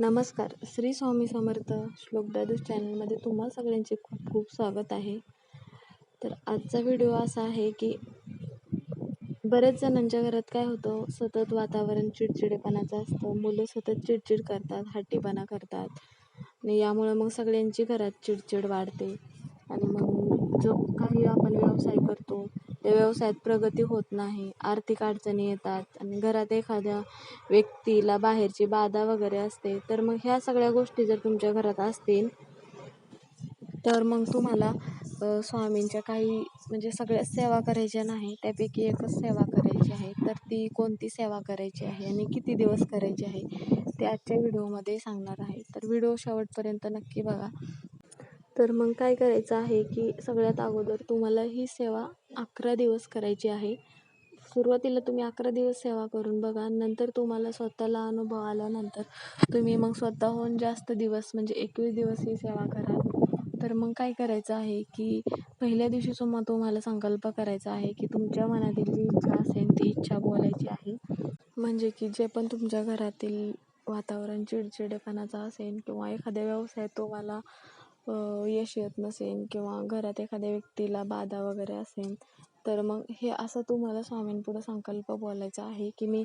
नमस्कार. श्री स्वामी समर्थ श्लोक दादूस चॅनलमध्ये तुम्हा सगळ्यांचे खूप खूप स्वागत आहे. तर आजचा व्हिडिओ असा आहे की बऱ्याच जणांच्या घरात काय होतं सतत वातावरण चिडचिडेपणाचं असतं. मुलं सतत चिडचिड करतात हट्टीपणा करतात. आणि यामुळं मग सगळ्यांची घरात चिडचिड वाढते. आणि मग जो काही आपण व्यवसाय करतो त्या व्यवसायात प्रगती होत नाही आर्थिक अडचणी येतात आणि घरात एखाद्या व्यक्तीला बाहेरची बाधा वगैरे असते तर मग ह्या सगळ्या गोष्टी जर तुमच्या घरात असतील तर मग तुम्हाला स्वामींच्या काही म्हणजे सगळ्या सेवा करायच्या नाही त्यापैकी एकच सेवा करायची आहे तर ती कोणती सेवा करायची आहे आणि किती दिवस करायची आहे ते आजच्या व्हिडिओमध्ये सांगणार आहे. तर व्हिडिओ शेवटपर्यंत नक्की बघा. तर मग काय करायचं आहे की सगळ्यात अगोदर तुम्हाला ही सेवा अकरा दिवस करायची आहे. सुरुवातीला तुम्ही अकरा दिवस सेवा करून बघा. नंतर तुम्हाला स्वतःला अनुभव आल्यानंतर तुम्ही मग स्वतःहून जास्त दिवस म्हणजे एकवीस दिवस ही सेवा करा तर मग काय करायचं आहे की पहिल्या दिवशी सुद्धा तुम्हाला संकल्प करायचा आहे की तुमच्या मनातील जी इच्छा असेल ती इच्छा बोलायची आहे. म्हणजे की जे पण तुमच्या घरातील वातावरण चिडचिडेपणाचा असेल किंवा एखाद्या व्यवसायात तुम्हाला यश येत नसेल किंवा घरात एखाद्या व्यक्तीला बाधा वगैरे असेल तर मग हे असं तुम्हाला स्वामींपुढं संकल्प बोलायचा आहे की मी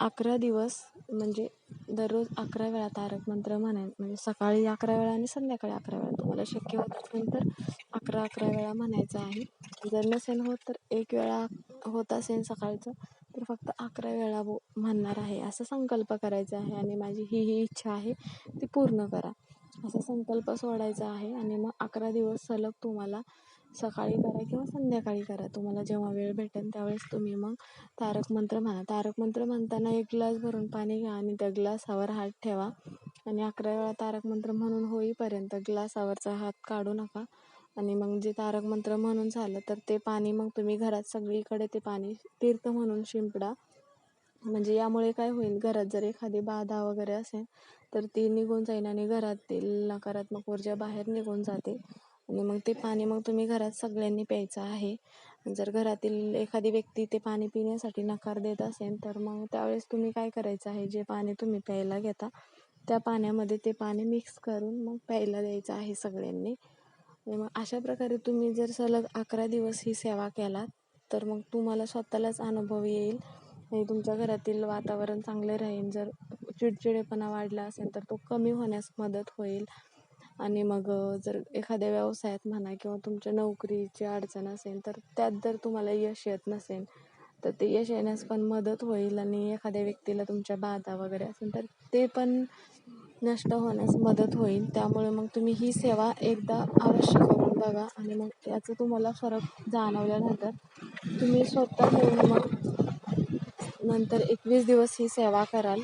अकरा दिवस म्हणजे दररोज अकरा वेळा तारक मंत्र म्हणाय म्हणजे सकाळी अकरा वेळा आणि संध्याकाळी अकरा वेळा. तुम्हाला शक्य होत असेल तर अकरा अकरा वेळा म्हणायचं आहे. जर नसेल होत तर एक वेळा होत असेल सकाळचं तर फक्त अकरा वेळा बो म्हणणार आहे. असा संकल्प करायचा आहे आणि माझी ही ही इच्छा आहे ती पूर्ण करा. असा संकल्प सोडायचा आहे आणि मग अकरा दिवस सलग तुम्हाला सकाळी करा किंवा संध्याकाळी करा. तुम्हाला जेव्हा वेळ भेटेल त्यावेळेस तुम्ही मग तारक मंत्र म्हणा. तारक मंत्र म्हणताना एक ग्लास भरून पाणी घ्या आणि त्या ग्लासावर हात ठेवा आणि अकरा वेळा तारक मंत्र म्हणून होईपर्यंत ग्लासावरचा हात काढू नका आणि मग जे तारक मंत्र म्हणून झालं तर ते पाणी मग तुम्ही घरात सगळीकडे ते पाणी तीर्थ म्हणून शिंपडा म्हणजे यामुळे काय होईल घरात जर एखादी बाधा वगैरे असेल तर ती निघून जाईल आणि घरातील नकारात्मक ऊर्जा बाहेर निघून जाते. आणि मग ते पाणी मग तुम्ही घरात सगळ्यांनी प्यायचं आहे. जर घरातील एखादी व्यक्ती ते पाणी पिण्यासाठी नकार देत असेल तर मग त्यावेळेस तुम्ही काय करायचं आहे? जे पाणी तुम्ही प्यायला घेता त्या पाण्यामध्ये ते पाणी मिक्स करून मग प्यायला द्यायचं आहे सगळ्यांनी. मग अशा प्रकारे तुम्ही जर सलग अकरा दिवस ही सेवा केलात तर मग तुम्हाला स्वतःलाच अनुभव येईल. आणि तुमच्या घरातील वातावरण चांगले राहील जर चिडचिडेपणा वाढला असेल तर तो कमी होण्यास मदत होईल. आणि मग जर एखाद्या व्यवसायात म्हणा किंवा तुमच्या नोकरीची अडचण असेल तर त्यात जर तुम्हाला यश येत नसेल तर ते यश येण्यास पण मदत होईल. आणि एखाद्या व्यक्तीला तुमच्या बाधा वगैरे असेल तर ते पण नष्ट होण्यास मदत होईल. त्यामुळे मग तुम्ही ही सेवा एकदा अवश्य करून बघा. आणि मग याचं तुम्हाला फरक जाणवल्यानंतर तुम्ही स्वतः घेऊन मग नंतर एकवीस दिवस ही सेवा कराल.